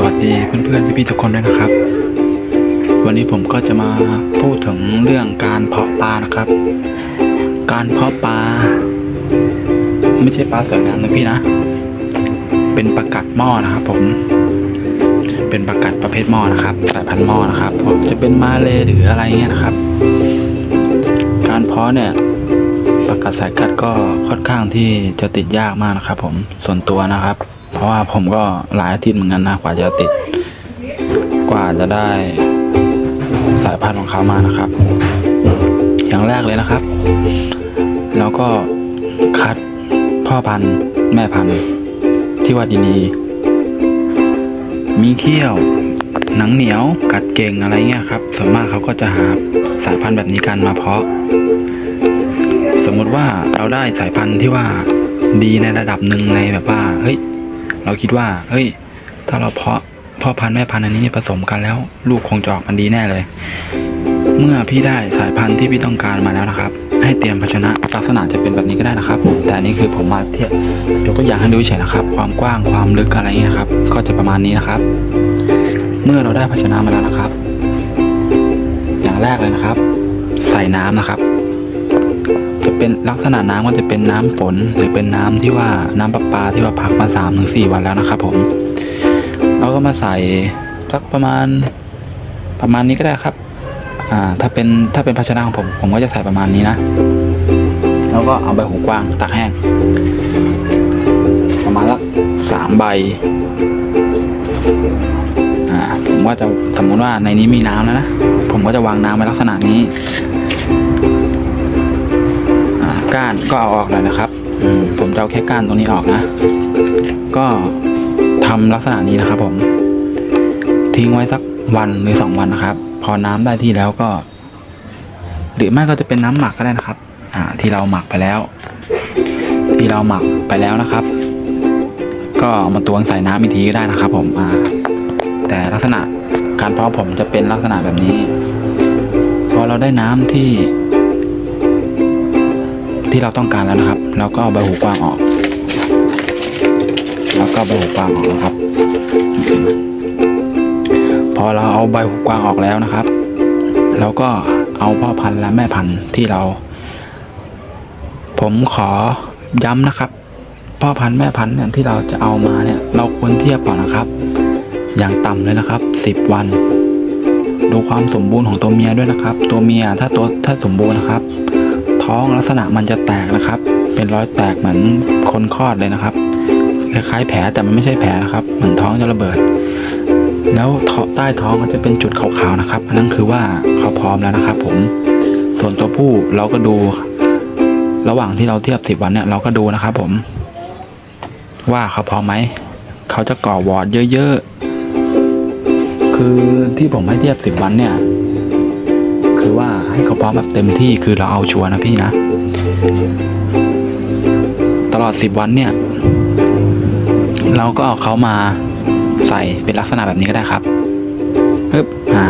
สวัสดีเพื่อนๆพี่ๆทุกคนด้วยนะครับ วันนี้ผมก็จะมาพูดถึงเรื่องการเพาะปลานะครับ การเพาะปลาไม่ใช่ปลาสวยงามนะพี่นะ เป็นปลากัดหม้อนะครับ ผม เป็นปลากัดประเภทหม้อนะครับสายพันธุ์หม้อนะครับผมจะเป็นมาเลหรืออะไรเงี้ยนะครับ การเพาะเนี่ยปลากัดสายกัดก็ค่อนข้างที่จะติดยากมากนะครับ ผมส่วนตัวนะครับ เพราะว่าผมก็หลายอาทิตย์เหมือนกันนะกว่าจะติด กว่าจะได้สายพันธุ์ของเขามานะครับ อย่างแรกเลยนะครับ แล้วก็คัดพ่อพันธุ์แม่พันธุ์ที่ว่าดีๆมีเขี้ยวหนังเหนียวกัดเก่งอะไรเงี้ยครับส่วนมากเขาก็จะหาสายพันธุ์แบบนี้กันมาเพาะ สมมุติว่าเราได้สายพันธุ์ที่ว่าดีในระดับหนึ่งในแบบว่าเฮ้ย เราคิดว่า เฮ้ย ถ้าเราเพาะพ่อพันธุ์แม่พันธุ์อันนี้ผสมกันแล้ว ลูกคงจะออกมันดีแน่เลย เมื่อพี่ได้สายพันธุ์ที่พี่ต้องการมาแล้วนะครับ ให้เตรียมภาชนะลักษณะจะเป็นแบบนี้ก็ได้นะครับ แต่อันนี้คือผมมาเทียบยกตัวอย่างให้ดูเฉยนะครับ ความกว้างความลึกอะไรเงี้ยครับ ก็จะประมาณนี้นะครับ เมื่อเราได้ภาชนะมาแล้วนะครับ อย่างแรกเลยนะครับ ใส่น้ำนะครับ เป็นลักษณะน้ำก็จะเป็นน้ำฝนหรือเป็นน้ำที่ว่าน้ำประปาที่ว่าพักมาสามถึงสี่วันแล้วนะครับผมเราก็มาใส่สักประมาณประมาณนี้ก็ได้ครับ อ่า ถ้าเป็นถ้าเป็นภาชนะของผม ผมก็จะใส่ประมาณนี้นะ แล้วก็เอาใบหูกวางตากแห้ง ประมาณละสามใบ อ่า ผมว่าจะสมมติว่าในนี้มีน้ำแล้วนะ ผมก็จะวางน้ำไว้ลักษณะนี้ ก้านก็เอาออกหน่อยนะครับผมจะเอาแค่ก้านตรงนี้ออกนะ ก็ทำลักษณะนี้นะครับผม ทิ้งไว้สักวันหรือสองวันนะครับ พอน้ำได้ที่แล้วก็ หรือไม่ก็จะเป็นน้ำหมักก็ได้นะครับ อ่า ที่เราหมักไปแล้ว ที่เราหมักไปแล้วนะครับ ก็เอามาตวงใส่น้ำอีกทีก็ได้นะครับ ผมอ่าแต่ลักษณะการเพาะผมจะเป็นลักษณะแบบนี้ พอเราได้น้ำที่ ที่เราต้องการแล้วนะครับแล้วก็เอาใบหูกวางออก แล้วก็ใบหูกวางออกนะครับ พอเราเอาใบหูกวางออกแล้วนะครับ เราก็เอาพ่อพันธุ์และแม่พันธุ์ที่เรา ผมขอย้ำนะครับ พ่อพันธุ์แม่พันธุ์เนี่ยที่เราจะเอามาเนี่ย เราควรเทียบก่อนนะครับ อย่างต่ำเลยนะครับสิบวัน ดูความสมบูรณ์ของตัวเมียด้วยนะครับ ตัวเมียถ้าตัวถ้าสมบูรณ์นะครับ ท้องลักษณะมันจะแตกนะครับ เป็นรอยแตกเหมือนคนคลอดเลยนะครับ คล้ายๆแผลแต่มันไม่ใช่แผลนะครับ เหมือนท้องจะระเบิด แล้วใต้ท้องมันจะเป็นจุดขาวๆนะครับอันนั้นคือว่าเขาพร้อมแล้วนะครับ ผม ส่วนตัวผู้เราก็ดู ระหว่างที่เราเทียบสิบวันเนี่ยเราก็ดูนะครับ ผม ว่าเขาพร้อมไหมเขาจะก่อวอร์ดเยอะๆคือที่ผมให้เทียบสิบวันเนี่ย คือว่าให้เขาพร้อมแบบเต็มที่คือเราเอาชัวร์นะพี่นะ ตลอดสิบวันเนี่ย เราก็เอาเขามาใส่เป็นลักษณะแบบนี้ก็ได้ครับปึ๊บอ่า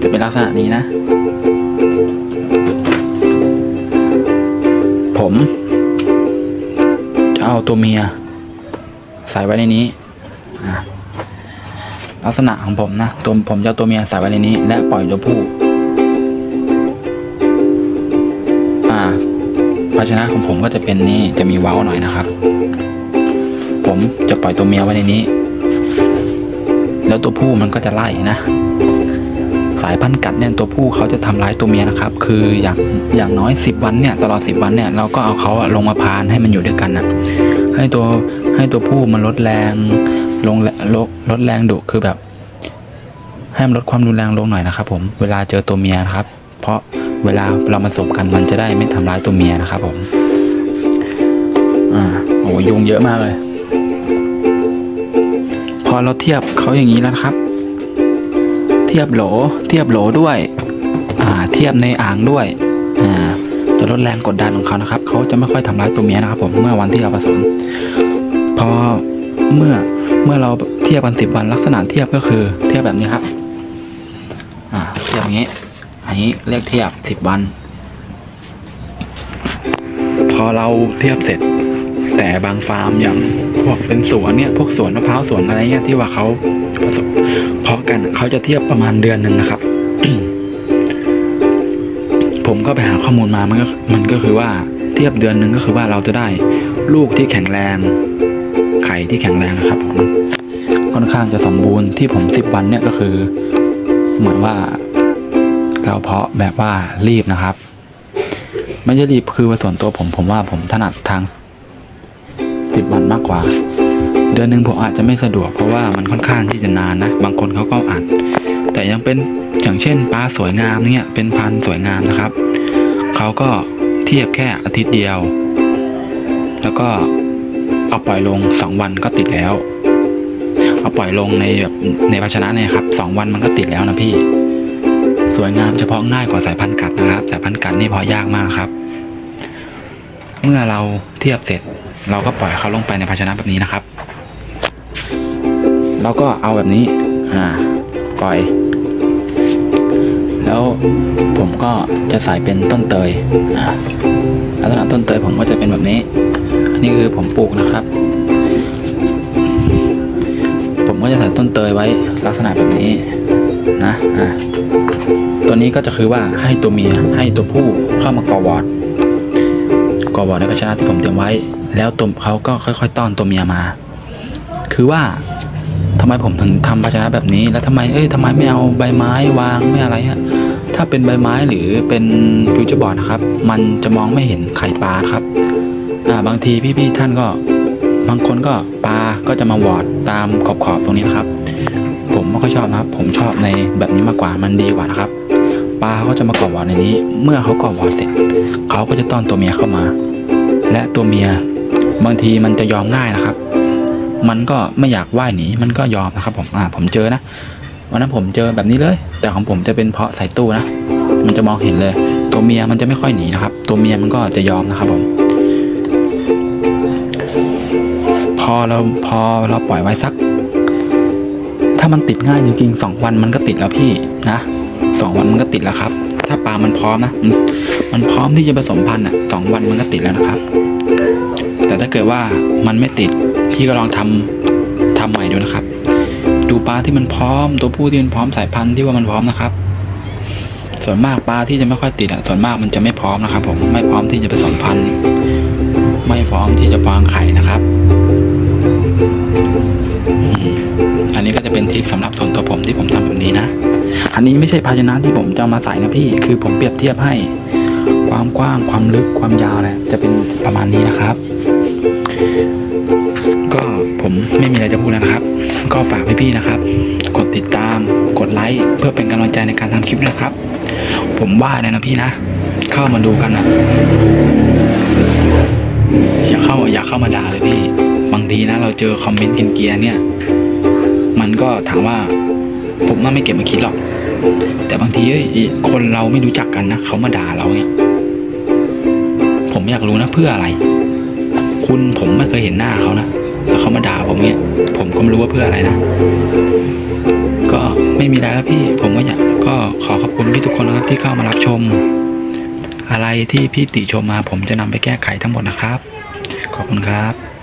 จะเป็นลักษณะนี้นะ ผมจะเอาตัวเมีย ใส่ไว้ในนี้ลักษณะของผมนะตัวผมจะตัวเมียใส่ไว้ในนี้ และปล่อยตัวผู้ ภาชนะของผมก็จะเป็นนี่จะมีเว้าหน่อยนะครับ ผมจะปล่อยตัวเมียไว้ในนี้ แล้วตัวผู้มันก็จะไล่นะ สายพันธุ์กัดเนี่ยตัวผู้เขาจะทำร้ายตัวเมียนะครับ คืออย่างอย่างน้อยสิบวันเนี่ยตลอดสิบวันเนี่ยเราก็เอาเขาลงมาพานให้มันอยู่ด้วยกันนะให้ตัวให้ตัวผู้มันลดแรงลงลดลดแรงดุคือแบบ ให้มันลดความรุนแรงลงหน่อยนะครับ ผมเวลาเจอตัวเมียนะครับ เพราะ เวลาเราผสมกันมันจะได้ไม่ทำร้ายตัวเมียนะครับผม อ่าโอ้ยุงเยอะมากเลย พอเราเทียบเขาอย่างนี้แล้วนะครับ เทียบโหล เทียบโหลด้วย อ่า เทียบในอ่างด้วย อ่า จะลดแรงกดดันของเขานะครับ เขาจะไม่ค่อยทำร้ายตัวเมียนะครับ ผม เมื่อวันที่เราผสม พอเมื่อเมื่อเราเทียบกันสิบวันลักษณะเทียบก็คือ เทียบแบบนี้ครับ อ่า เทียบอย่างนี้ อันนี้เรียกเทียบสิบวัน พอเราเทียบเสร็จ แต่บางฟาร์มอย่างพวกเป็นสวนเนี่ยพวกสวนมะพร้าวสวนอะไรเงี้ยที่ว่าเขาผสมเพาะกันเขาจะเทียบประมาณเดือนหนึ่งนะครับ ผมก็ไปหาข้อมูลมามันก็มันก็คือว่าเทียบเดือนหนึ่งก็คือว่าเราจะได้ลูกที่แข็งแรง ไข่ที่แข็งแรงนะครับผมค่อนข้างจะสมบูรณ์ที่ผมสิบวันเนี่ยก็คือ เหมือนว่า เราเพาะแบบว่ารีบนะครับ ไม่ใช่รีบคือว่าส่วนตัวผมผมว่าผมถนัดทางสิบวันมากกว่า เดือนหนึ่งผมอาจจะไม่สะดวกเพราะว่ามันค่อนข้างที่จะนานนะ บางคนเขาก็อัดแต่ยังเป็นอย่างเช่นปลาสวยงามเนี่ยเป็นพันสวยงามนะครับเขาก็เทียบแค่อาทิตย์เดียว แล้วก็เอาปล่อยลงสองวันก็ติดแล้ว เอาปล่อยลงในแบบในภาชนะเนี่ยครับสองวันมันก็ติดแล้วนะพี่ สวยงามเฉพาะง่ายกว่าสายพันธุ์กัดนะครับ สายพันธุ์กัดนี่พอยากมากครับ เมื่อเราเทียบเสร็จ เราก็ปล่อยเขาลงไปในภาชนะแบบนี้นะครับ เราก็เอาแบบนี้อ่าปล่อย แล้วผมก็จะใส่เป็นต้นเตยอ่าลักษณะต้นเตยผมก็จะเป็นแบบนี้นนี้คือผมปลูกนะครับ ผมก็จะใส่ต้นเตยไว้ลักษณะแบบนี้นะอ่า ตัวนี้ก็จะคือว่าให้ตัวเมียให้ตัวผู้เข้ามากอวอร์ดกอวอร์ดในภาชนะที่ผมเตรียมไว้ แล้วตัวเขาก็ค่อย ๆ ต้อนตัวเมียมา คือว่าทำไมผมถึงทำภาชนะแบบนี้ แล้วทำไมเอ้ยทำไมไม่เอาใบไม้วางไม่อะไรอะถ้าเป็นใบไม้หรือเป็นฟิวเจอร์บอร์ดนะครับ มันจะมองไม่เห็นไข่ปลาครับอ่าบางทีพี่ๆท่านก็บางคนก็ปลาก็จะมาวอร์ดตามขอบๆตรงนี้นะครับ ผมไม่ค่อยชอบนะครับ ผมชอบในแบบนี้มากกว่ามันดีกว่านะครับ ปลาเขาจะมาเกาะวอร์ดในนี้ เมื่อเขาเกาะวอร์ดเสร็จเขาก็จะต้อนตัวเมียเข้ามา และตัวเมียบางทีมันจะยอมง่ายนะครับ มันก็ไม่อยากว่ายหนีมันก็ยอมนะครับ ผมอ่าผมเจอนะวันนั้นผมเจอแบบนี้เลย แต่ของผมจะเป็นเพาะใส่ตู้นะมันจะมองเห็นเลย ตัวเมียมันจะไม่ค่อยหนีนะครับ ตัวเมียมันก็จะยอมนะครับผม พอเราพอเราปล่อยไว้สัก ถ้ามันติดง่ายจริงๆสองวันมันก็ติดแล้วพี่นะ สองวันมันก็ติดแล้วครับ ถ้าปลามันพร้อมนะมันพร้อมที่จะผสมพันธุ์อะสองวันมันก็ติดแล้วนะครับ แต่ถ้าเกิดว่ามันไม่ติดพี่ก็ลองทำทำใหม่ดูนะครับ ดูปลาที่มันพร้อม ตัวผู้ที่มันพร้อมสายพันธุ์ที่ว่ามันพร้อมนะครับ ส่วนมากปลาที่จะไม่ค่อยติดอะส่วนมากมันจะไม่พร้อมนะครับ ผมไม่พร้อมที่จะผสมพันธุ์ไม่พร้อมที่จะวางไข่ อันนี้ไม่ใช่ภาชนะที่ผมจะมาใส่นะพี่ คือผมเปรียบเทียบให้ ความกว้าง ความลึก ความยาวอะจะเป็นประมาณนี้นะครับ ก็ผมไม่มีอะไรจะพูดแล้วนะครับ ก็ฝากพี่ๆนะครับ กดติดตาม กดไลค์ เพื่อเป็นกำลังใจในการทำคลิปนะครับ ผมว่าเลยนะพี่นะ เข้ามาดูกันนะอย่าเข้าอย่าเข้ามาด่าเลยพี่ บางทีนะ เราเจอคอมเมนต์กินเกียร์เนี่ย มันก็ถามว่าผมว่าไม่เก็บมาคิดหรอก แต่บางทีเอ้ยคนเราไม่รู้จักกันนะเขามาด่าเราเนี่ย ผมอยากรู้นะเพื่ออะไร คุณผมไม่เคยเห็นหน้าเขานะแล้วเขามาด่าผมเนี่ย ผมก็ไม่รู้ว่าเพื่ออะไรนะก็ไม่มีอะไรแล้วพี่ ผมก็อยากก็ขอขอบคุณพี่ทุกคนนะครับที่เข้ามารับชม อะไรที่พี่ติชมมา ผมจะนำไปแก้ไขทั้งหมดนะครับ ขอบคุณครับ